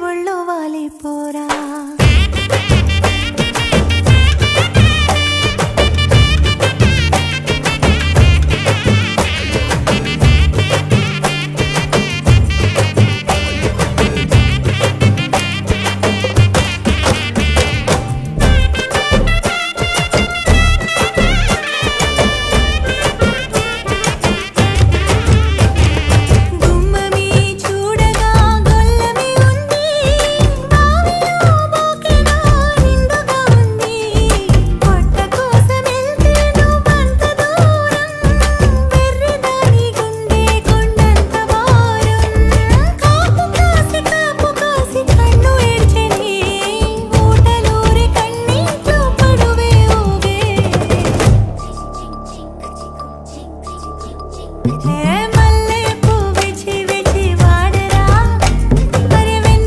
ఒళ్ళు వాలి పోరా Yeah.